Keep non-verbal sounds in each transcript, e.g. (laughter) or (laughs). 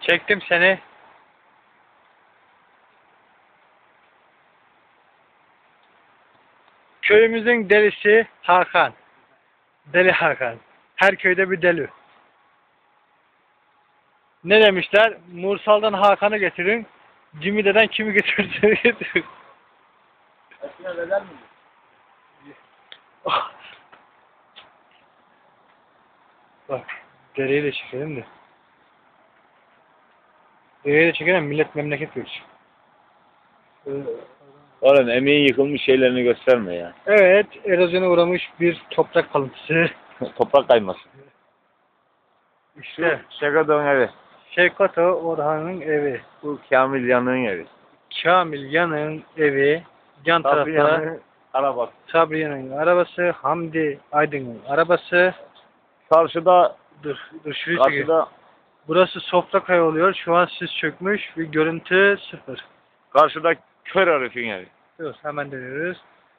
Çektim seni. Köyümüzün delisi Hakan. Deli Hakan. Her köyde bir deli. Ne demişler? Mursal'dan Hakan'ı getirin. Cimide'den kimi getirdi getirin. Eskiden miydi? Bak, dereyi de çekelim de. Dereyi de çekelim, millet memleket görsün. Oğlum emeğin yıkılmış şeylerini gösterme ya. Evet, erozyona uğramış bir toprak kalıntısı. (laughs) Toprak kayması. İşte Şakadan evi. Şevkat Ağa Orhan'ın evi. Bu Kamil Yanık'ın evi. Kamil Yanık'ın evi. Yan Sabri tarafta Yanık'ın arabası. Sabriye'nin arabası, Hamdi Aydın'ın arabası. Karşıda, Dur, dur çekeyim. karşıda, Burası sofra kaya oluyor. Şu an sis çökmüş ve görüntü sıfır. karşıda Kör Arif'in evi. Dur, hemen dönüyoruz.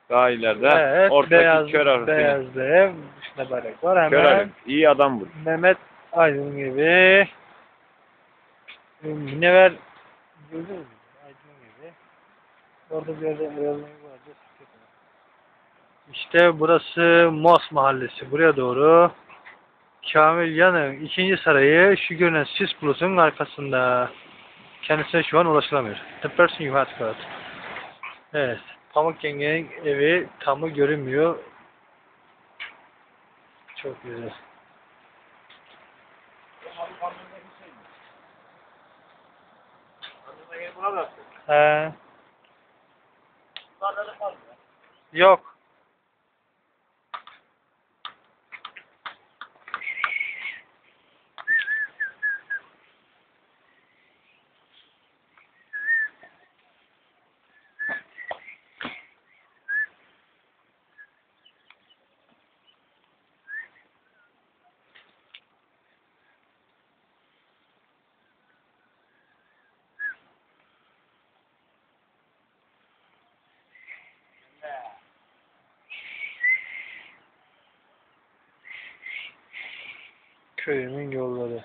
Daha ileride. Evet, Ortadaki beyaz, Kör Arif'in evi. beyaz bir ev. Bayrak var. Kör Hemen Arif. İyi adam bu. Mehmet Aydın gibi. Münevver gördün mü? Aydın gibi. Orada bir yerde Erol'un evi vardı. İşte burası Mos Mahallesi. Buraya doğru. Kamil Yanık ikinci sarayı şu görünen sis bulutunun arkasında. Kendisine şu an ulaşılamıyor. The person you had got. Evet. Pamuk Yenge'nin evi tamı görünmüyor. Çok güzel. He. Yok. Köyümün yolları.